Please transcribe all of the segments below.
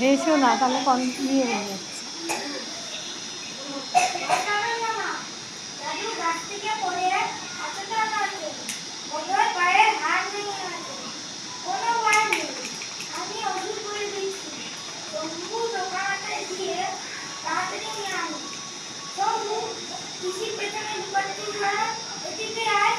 রেসও না তাহলে কন্টিনিউ হয়ে যাচ্ছে। কিছু পেছনে দোকান এদিকে আয়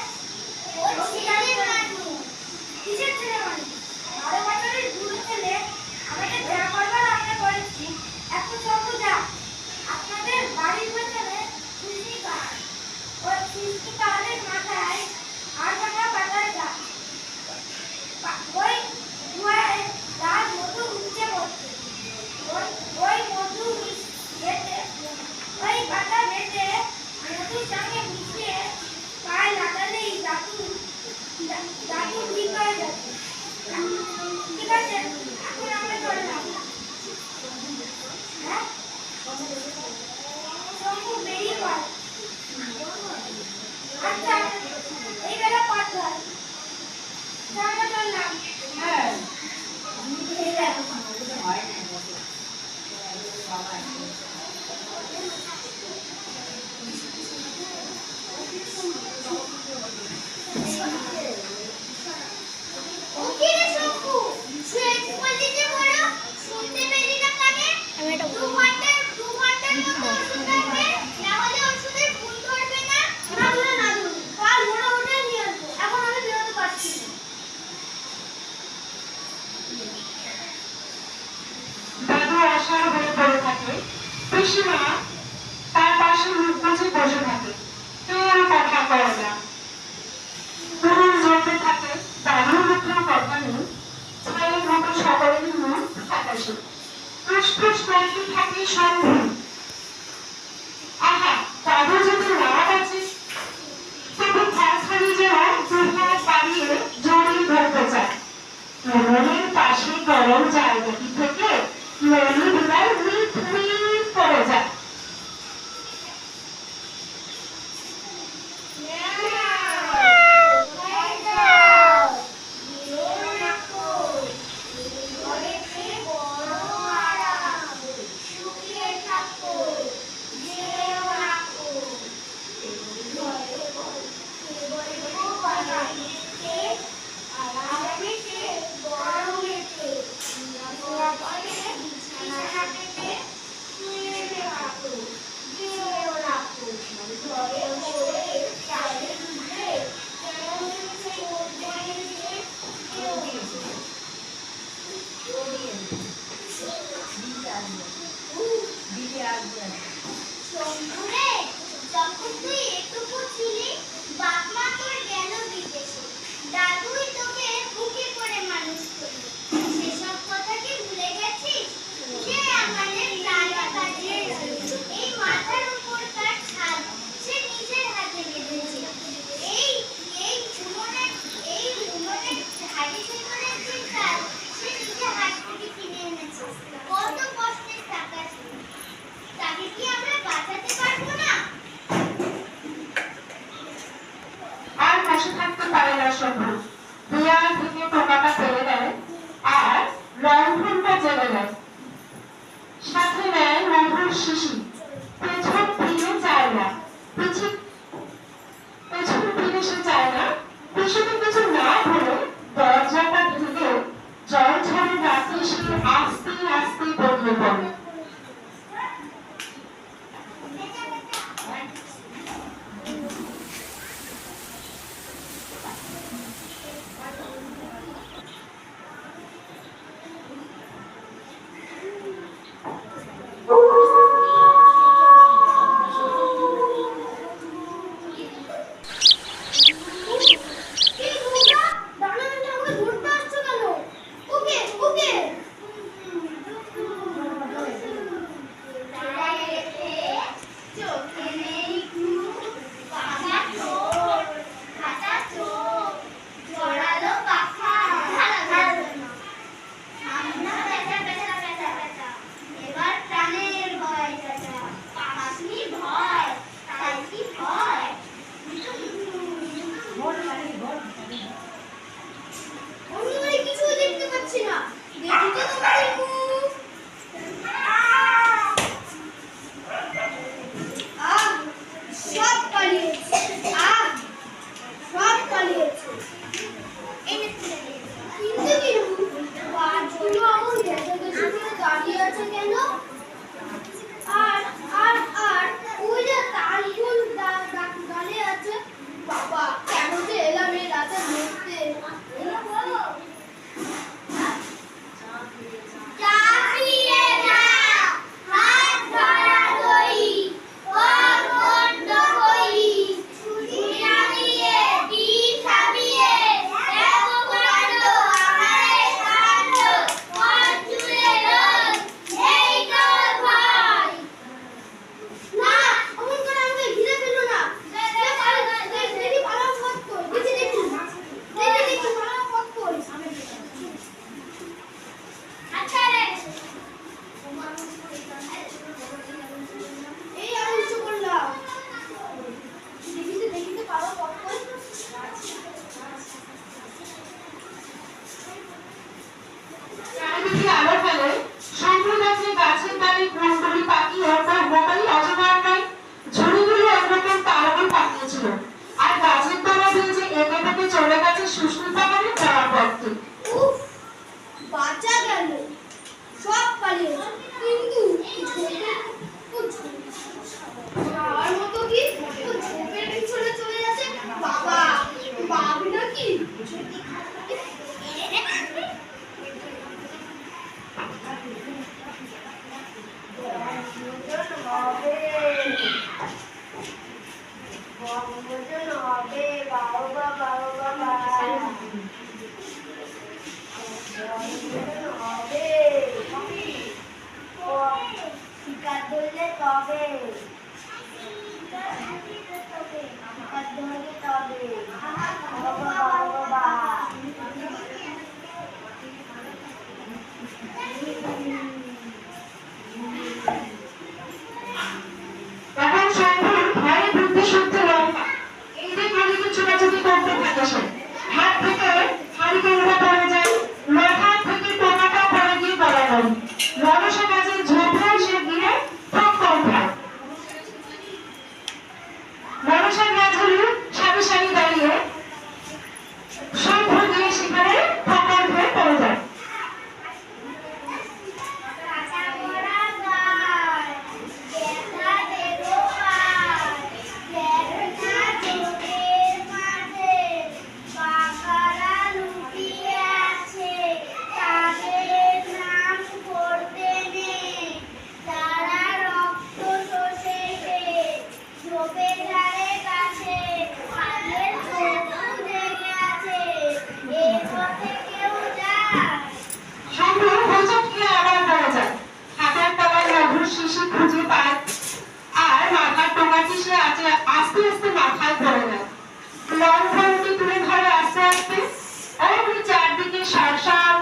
হিসেবে কিছু সুস্মিতা মানে তারাপত্র বাঁচা গেল। সব পালিয়ে কিন্তু যাওয়ার বাবা পাবি বাবা বাবা ধরলে তবে। তবে। তবে বিষয় আছে আস্তে আস্তে মাথায় পড়ে না লঙ্ঘনকে তুলে ধরে আস্তে আস্তে। ওর চারদিকে সারসার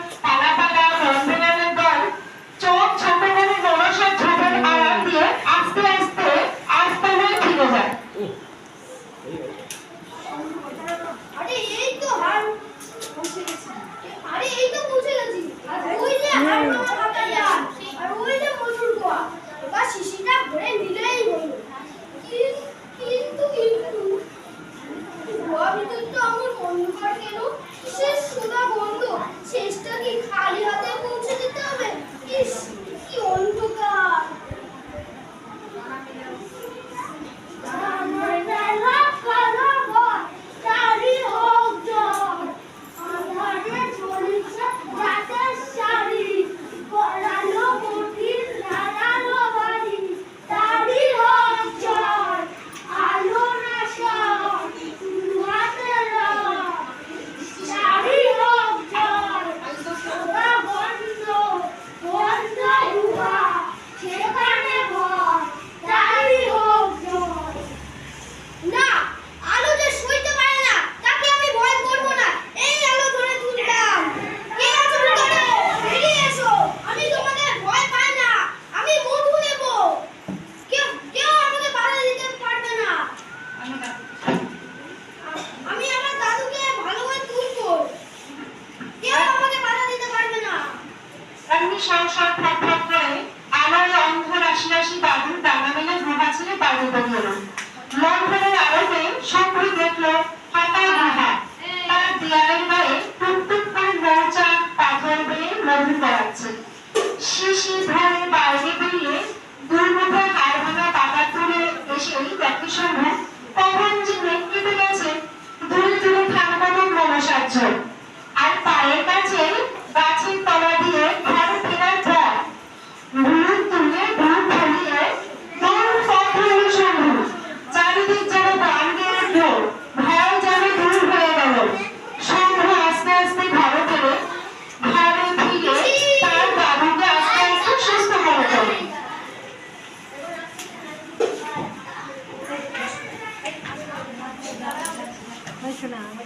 Nào.